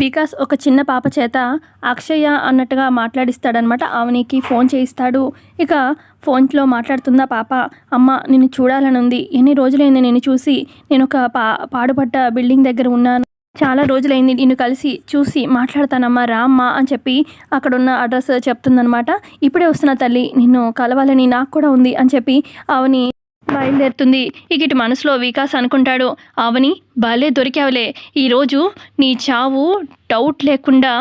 వికాస్ ఒక చిన్న పాప చేత అక్షయ అన్నట్టుగా మాట్లాడిస్తాడనమాట. ఆవనికి ఫోన్ చేయిస్తాడు. ఇక ఫోన్లో మాట్లాడుతుందా పాప అమ్మ నిన్ను చూడాలని ఉంది. ఎన్ని రోజులైంది నేను చూసి? నేను ఒక పా పాడుపడ్డ బిల్డింగ్ దగ్గర ఉన్నాను. చాలా రోజులైంది నిన్ను కలిసి చూసి మాట్లాడతానమ్మా రామ్మా అని చెప్పి అక్కడున్న అడ్రస్ చెప్తుందనమాట. ఇప్పుడే వస్తున్న తల్లి నిన్ను కలవాలని నాకు కూడా ఉంది అని చెప్పి అవని బయలుదేరుతుంది. ఇక ఇటు మనసులో వికాస్ అనుకుంటాడు అవని భలే దొరికావులే. ఈరోజు నీ చావు డౌట్ లేకుండా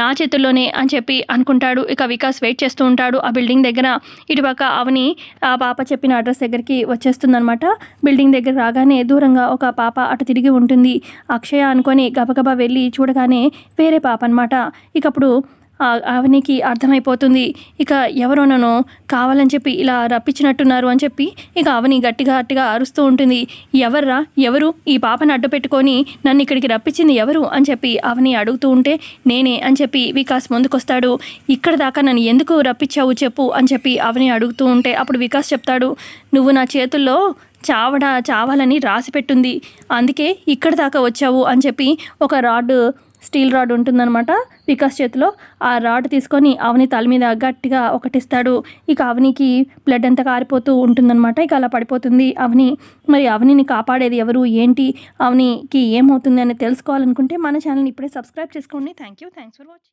నా చేతుల్లోనే అని చెప్పి అనుకుంటాడు. ఇక వికాస్ వెయిట్ చేస్తూ ఉంటాడు ఆ బిల్డింగ్ దగ్గర. ఇటుపక్క అవని ఆ పాప చెప్పిన అడ్రస్ దగ్గరికి వచ్చేస్తుందనమాట బిల్డింగ్ దగ్గర రాగానే దూరంగా ఒక పాప అటు తిరిగి ఉంటుంది. అక్షయ అనుకొని గబగబా వెళ్ళి చూడగానే వేరే పాప అనమాట ఇక అప్పుడు అవనికి అర్థమైపోతుంది. ఇక ఎవరో నన్ను కావాలని చెప్పి ఇలా రప్పించినట్టున్నారు అని చెప్పి ఇక అవని గట్టిగా గట్టిగా అరుస్తూ ఉంటుంది. ఎవర్రా? ఎవరు? ఈ పాపను అడ్డు పెట్టుకొని నన్ను ఇక్కడికి రప్పించింది ఎవరు? అని చెప్పి అవని అడుగుతూ ఉంటే నేనే అని చెప్పి వికాస్ ముందుకొస్తాడు. ఇక్కడ దాకా నన్ను ఎందుకు రప్పించావు చెప్పు అని చెప్పి అవని అడుగుతూ ఉంటే అప్పుడు వికాస్ చెప్తాడు నువ్వు నా చేతుల్లో చావడా చావాలని రాసి పెట్టుంది. అందుకే ఇక్కడ దాకా వచ్చావు అని చెప్పి ఒక రాడ్ స్టీల్ రాడ్ ఉంటుందన్నమాట. వికాస్ చేతిలో ఆ రాడ్ తీసుకొని అవని తల మీద గట్టిగా ఒకటిస్తాడు. ఇక అవనికి బ్లడ్ అంతా కారిపోతూ ఉంటుందన్నమాట. ఇక అలా పడిపోతుంది అవని. మరి అవనిని కాపాడేది ఎవరు? ఏంటి? అవనికి ఏమవుతుంది అని తెలుసుకోవాలనుకుంటే మన ఛానల్ని ఇప్పుడే సబ్స్క్రైబ్ చేసుకోండి. Thank you thanks for watching